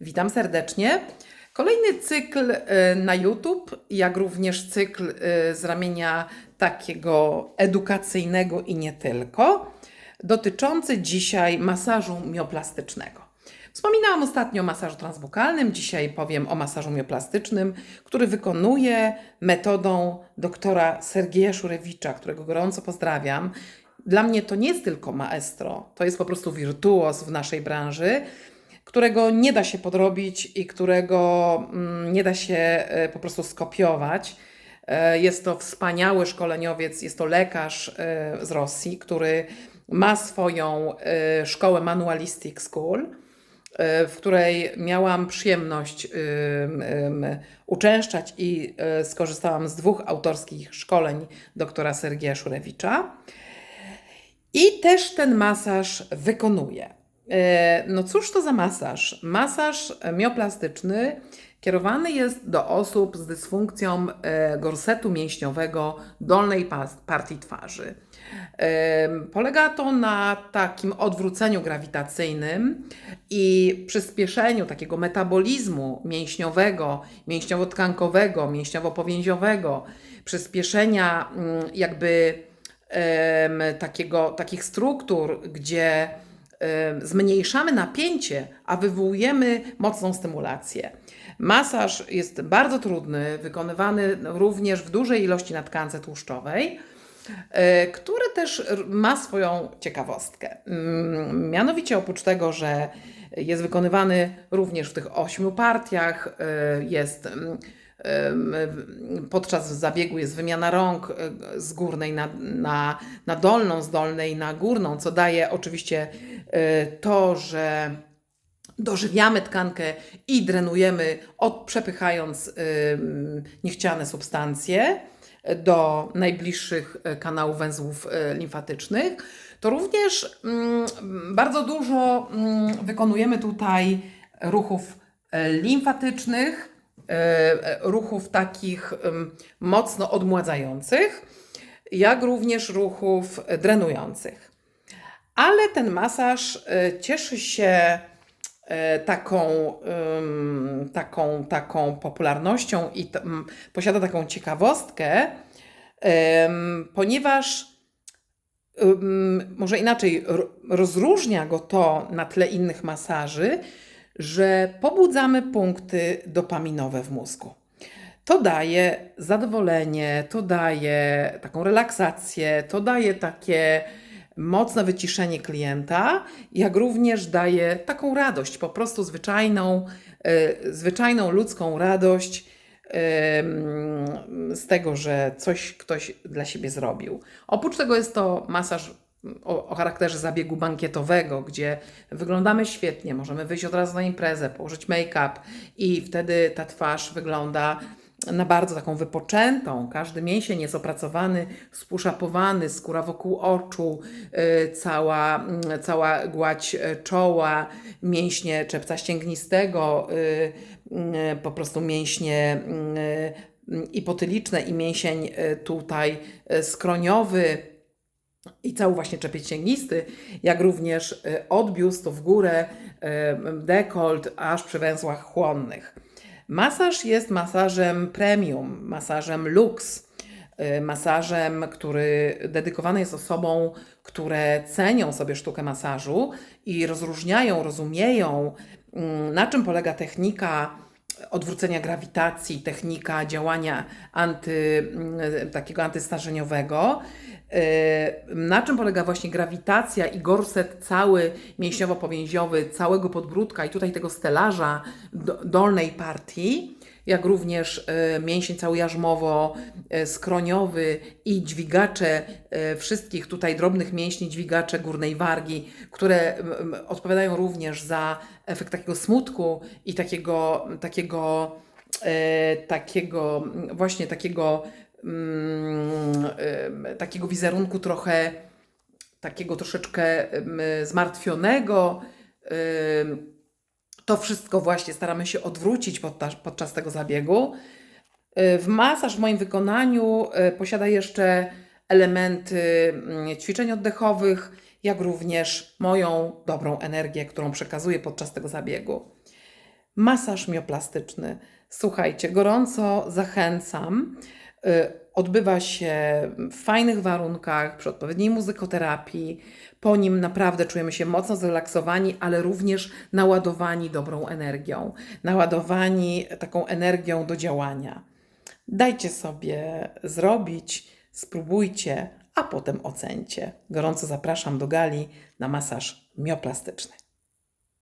Witam serdecznie. Kolejny cykl e, na YouTube, jak również cykl e, z ramienia takiego edukacyjnego i nie tylko, dotyczący dzisiaj masażu mioplastycznego. Wspominałam ostatnio o masażu transbukalnym, dzisiaj powiem o masażu mioplastycznym, który wykonuję metodą doktora Sergieja Szurewicza, którego gorąco pozdrawiam. Dla mnie to nie jest tylko maestro, to jest po prostu wirtuoz w naszej branży którego nie da się podrobić i którego mm, nie da się e, po prostu skopiować. E, jest to wspaniały szkoleniowiec, jest to lekarz e, z Rosji, który ma swoją szkołę Manualistic School, w której miałam przyjemność uczęszczać i skorzystałam z dwóch autorskich szkoleń doktora Sergieja Szurewicza. I też ten masaż wykonuję. E, no cóż to za masaż? Masaż mioplastyczny kierowany jest do osób z dysfunkcją e, gorsetu mięśniowego dolnej partii twarzy. E, polega to na takim odwróceniu grawitacyjnym i przyspieszeniu takiego metabolizmu mięśniowego, mięśniowo-tkankowego, mięśniowo-powięziowego, przyspieszenia mm, jakby takiego, takich struktur, gdzie zmniejszamy napięcie, a wywołujemy mocną stymulację. Masaż jest bardzo trudny, wykonywany również w dużej ilości na tkance tłuszczowej, e, który też ma swoją ciekawostkę. Mm, mianowicie oprócz tego, że jest wykonywany również w tych ośmiu partiach, e, jest mm, podczas zabiegu jest wymiana rąk e, z górnej na, na, na dolną, z dolnej na górną, co daje oczywiście e, to, że dożywiamy tkankę i drenujemy, od, przepychając niechciane substancje do najbliższych e, kanałów węzłów limfatycznych, to również mm, bardzo dużo mm, wykonujemy tutaj ruchów limfatycznych, ruchów takich mocno odmładzających, jak również ruchów drenujących. Ale ten masaż e, cieszy się e, taką, taką, taką popularnością i posiada taką ciekawostkę, ponieważ może inaczej, rozróżnia go to na tle innych masaży, że pobudzamy punkty dopaminowe w mózgu. To daje zadowolenie, to daje taką relaksację, to daje takie mocne wyciszenie klienta, jak również daje taką radość, po prostu zwyczajną, yy, zwyczajną ludzką radość z tego, że coś ktoś dla siebie zrobił. Oprócz tego jest to masaż o, o, charakterze zabiegu bankietowego, gdzie wyglądamy świetnie, możemy wyjść od razu na imprezę, położyć make-up i wtedy ta twarz wygląda na bardzo taką wypoczętą. Każdy mięsień jest opracowany, spuszapowany, skóra wokół oczu, yy, cała, yy, cała gładź y, czoła, mięśnie czepca ścięgnistego, yy, yy, po prostu mięśnie y, ipotyliczne i mięsień y, tutaj skroniowy i cały właśnie czepiec cięgnisty, jak również e, od biustu w górę, e, dekolt, aż przy węzłach chłonnych. Masaż jest masażem premium, masażem luks, e, masażem, który dedykowany jest osobom, które cenią sobie sztukę masażu i rozróżniają, rozumieją, mm, na czym polega technika odwrócenia grawitacji, technika działania anty, mm, takiego antystarzeniowego na czym polega właśnie grawitacja i gorset cały mięśniowo-powięziowy, całego podbródka i tutaj tego stelaża dolnej partii, jak również yy, mięsień cały jarzmowo-skroniowy yy, i dźwigacze wszystkich tutaj drobnych mięśni, dźwigacze górnej wargi, które odpowiadają również za efekt takiego smutku i takiego, takiego, takiego właśnie takiego takiego wizerunku trochę takiego troszeczkę zmartwionego. To wszystko właśnie staramy się odwrócić podczas, podczas tego zabiegu. Y, w masaż w moim wykonaniu y, posiada jeszcze elementy mm, ćwiczeń oddechowych, jak również moją dobrą energię, którą przekazuję podczas tego zabiegu. masaż mioplastyczny. Słuchajcie, gorąco zachęcam. Y, Odbywa się w fajnych warunkach, przy odpowiedniej muzykoterapii. Po nim naprawdę czujemy się mocno zrelaksowani, ale również naładowani dobrą energią, naładowani taką energią do działania. Dajcie sobie zrobić, spróbujcie, a potem ocencie. Gorąco zapraszam do gali na masaż mioplastyczny.